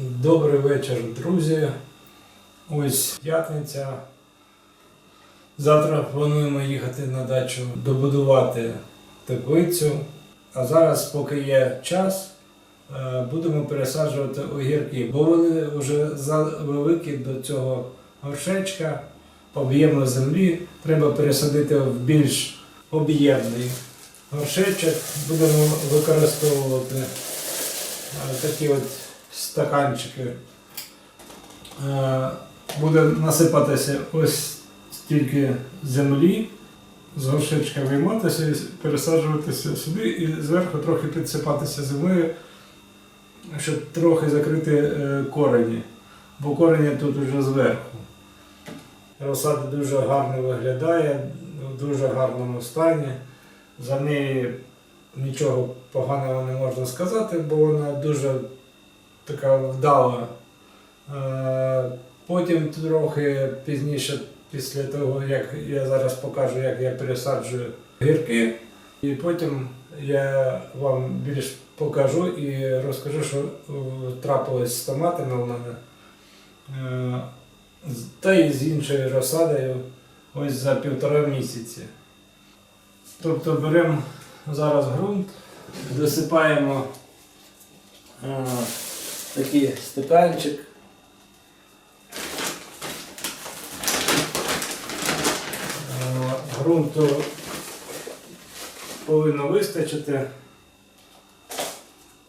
Добрий вечір, друзі. Ось п'ятниця. Завтра плануємо їхати на дачу добудувати теплицю. А зараз, поки є час, е, будемо пересаджувати огірки, бо вони вже великі до цього горшечка, об'єму землі. Треба пересадити в більш об'ємний горшечок. Будемо використовувати е, такі от стаканчики. Е, Буде насипатися ось стільки землі, з горшечка вийматися і пересаджуватися сюди і зверху трохи підсипатися землею, щоб трохи закрити е, корені, бо корені тут вже зверху. Розсада дуже гарно виглядає, в дуже гарному стані. За неї нічого поганого не можна сказати, бо вона дуже така вдала. Е, Потім трохи пізніше, після того, як я зараз покажу, як я пересаджую гірки, і потім я вам більш покажу і розкажу, що е, трапилось з томатами у мене. Е, Та і з іншою розсадою ось за півтора місяці. Тобто беремо зараз ґрунт, досипаємо такий стаканчик. Ґрунту повинно вистачити.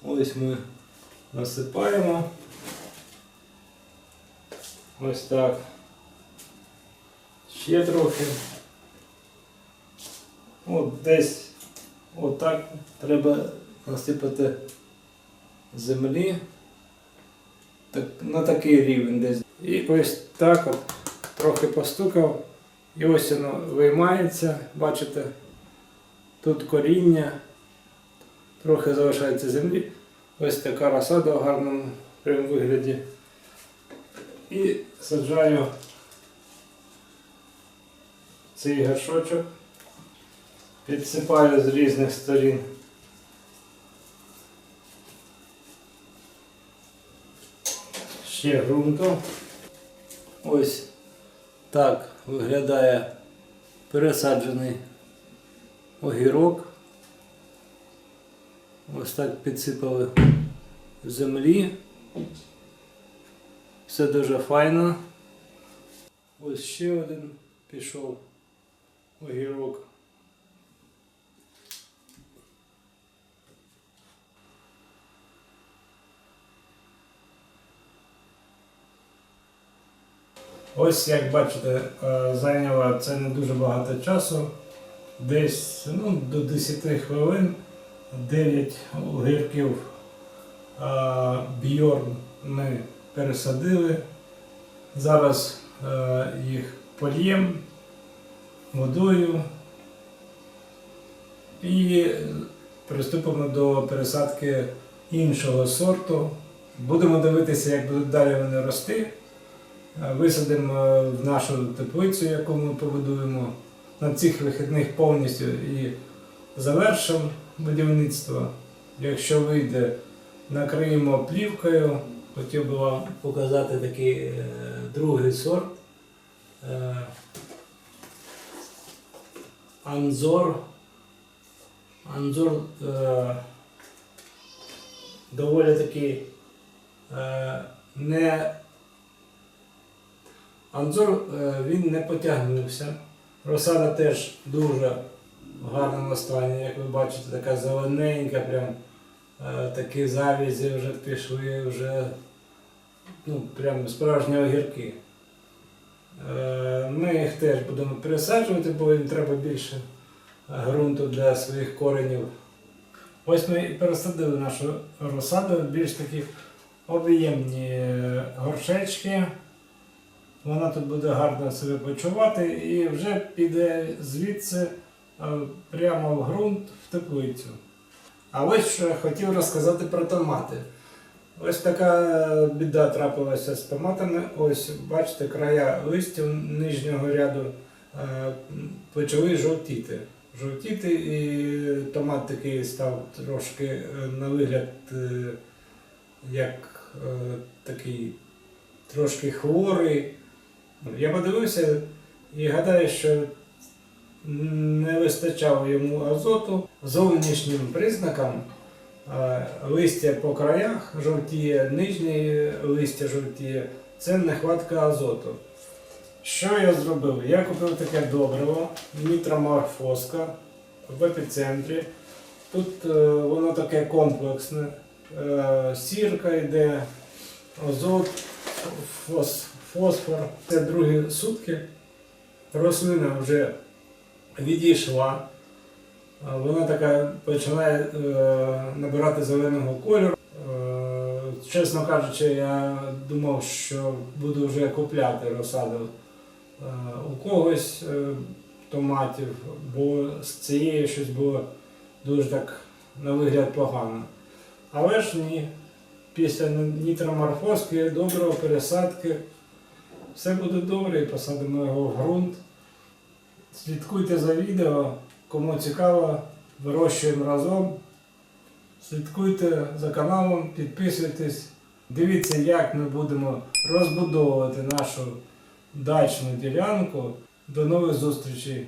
Ось ми насипаємо. Ось так. Ще трохи. От десь отак треба насипати землі. Так, на такий рівень десь. І ось так от трохи постукав. І ось воно виймається, бачите, тут коріння, трохи залишається землі. Ось така розсада в гарному прям вигляді. І саджаю цей горшочок, підсипаю з різних сторін. Ще ґрунту. Ось так виглядає пересаджений огірок. Ось так підсипали землі. Все дуже файно. Ось ще один пішов огірок. Ось як бачите, е, зайняло це не дуже багато часу. Десь ну, до 10 хвилин 9 огірків бьорн ми пересадили. Зараз е, їх польємо водою і приступимо до пересадки іншого сорту. Будемо дивитися, як будуть далі вони рости. Е, Висадимо в нашу теплицю, яку ми побудуємо на цих вихідних повністю і завершимо будівництво. Якщо вийде, накриємо плівкою. Хотів би вам показати такий е, другий сорт. Е, Анзор. Анзор е, доволі такий е, не Анзор е, він не потягнувся. Розсада теж дуже в гарному стані, як ви бачите, така зелененька, прям е, такі завязі вже пішли, вже ну, прям справжні огірки. Е, Ми їх теж будемо пересаджувати, бо їм треба більше ґрунту для своїх коренів. Ось ми і пересадили нашу розсаду більш такі об'ємні горшечки. Вона тут буде гарно себе почувати і вже піде звідси е, прямо в ґрунт в теплицю. А ось що я хотів розказати про томати. Ось така біда трапилася з томатами. Ось бачите, края листя нижнього ряду е, почали жовтіти. Жовтіти і томат такий став трошки е, на вигляд як такий трошки хворий. Я подивився і гадаю, що не вистачало йому азоту. Зовнішнім признаком е, листя по краях жовтіє, нижнє листя жовтіє це нехватка азоту. Що я зробив? Я купив таке добриво, нітроморфоска в епіцентрі. Тут е, воно таке комплексне. Е, сірка йде, азот, фос, фосфор. Це другі сутки. Рослина вже відійшла. Вона така починає е, набирати зеленого кольору. Е, чесно кажучи, я думав, що буду вже купляти розсаду е, у когось томатів, бо з цією щось було дуже так на вигляд погано. Але ж ні, після нітроморфозки, доброго пересадки, все буде добре і посадимо його в ґрунт. Слідкуйте за відео, кому цікаво, вирощуємо разом. Слідкуйте за каналом, підписуйтесь, дивіться, як ми будемо розбудовувати нашу дачну ділянку. До нових зустрічей!